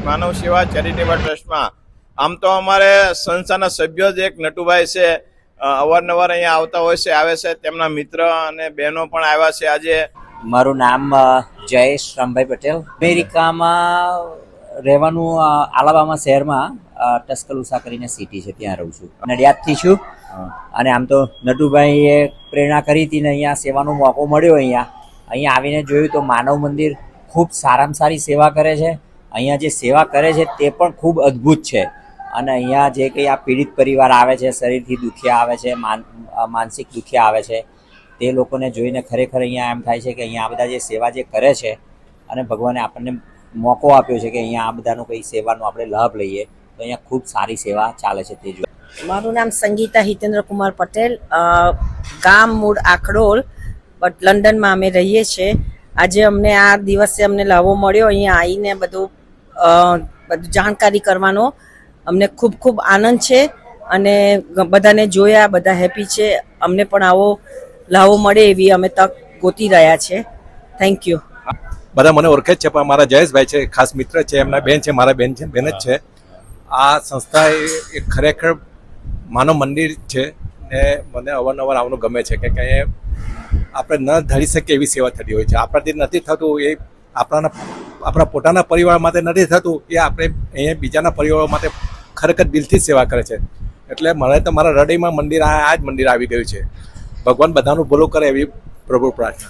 Trust માનવ સેવા charitable ટ્રસ્ટમાં. આમ તો અમારે સંસ્થાના સભ્યો જ એક નટુભાઈ છે અવારનવાર અહીંયા આવતા હોય છે આવે છે. તેમના મિત્ર અને બહેનો પણ આવ્યા છે આજે. મારું નામ જયેશ રામભાઈ પટેલ. અમેરિકામાં રહેવાનું આલાબામા શહેરમાં ટસ્કલુસા કરીને સિટી છે ત્યાં રહું છું. નડિયાદથી છું. અને આમ તો નટુભાઈએ પ્રેરણા કરી હતી ને અહીંયા સેવાનો મોકો મળ્યો અહીંયા. અહીંયા આવીને જોયું તો માનવ મંદિર ખૂબ સારામાં સારી સેવા કરે છે. અહીંયા જે સેવા કરે છે તે પણ ખૂબ અદ્ભુત છે. અને અહીંયા જે કંઈ આ પીડિત પરિવાર આવે છે, શરીરથી દુખિયા આવે છે માનસિક દુખિયા આવે છે, તે લોકોને જોઈને ખરેખર અહીંયા એમ થાય છે કે અહીંયા આ બધા જે સેવા જે કરે છે અને ભગવાને આપણને મોકો આપ્યો છે કે અહીંયા આ બધાનો કંઈ સેવાનો આપણે લાભ લઈએ, તો અહીંયા ખૂબ સારી સેવા ચાલે છે તે જો મારું નામ સંગીતા હિતેન્દ્ર કુમાર પટેલ ગામ મૂળ આખડોલ બટ લંડનમાં અમે રહીએ છીએ. આજે અમને આ દિવસે અમને લાવો મળ્યો, અહીંયા આવીને બધું જાણકારી કરવાનો. અમને ખૂબ ખૂબ આનંદ છે અને બધાને જોયા, બધા હેપી છે. અમને પણ આવો લાવો મળે એવી અમે તક ગોતી રહ્યા છે. થેન્ક યુ બધા મને ઓળખે જ છે, પણ મારા જયેશભાઈ છે, ખાસ મિત્ર છે, એમના બેન છે, મારા બેન છે, બેન જ છે. આ સંસ્થા એ ખરેખર માનવ મંદિર છે ને મને અવારનવાર આવવાનું ગમે છે, કે કે આપણે ન ધરી શકીએ એવી સેવા થતી હોય છે. આપણાથી નથી થતું એ આપણાના આપણા પોતાના પરિવાર માટે નથી થતું એ આપણે અહીંયા બીજાના પરિવારો માટે ખરેખર દિલથી સેવા કરે છે. એટલે મને તો મારા હૃદયમાં મંદિર આ જ મંદિર આવી ગયું છે. ભગવાન બધાનું ભલું કરે એવી પ્રભુ પ્રાર્થના.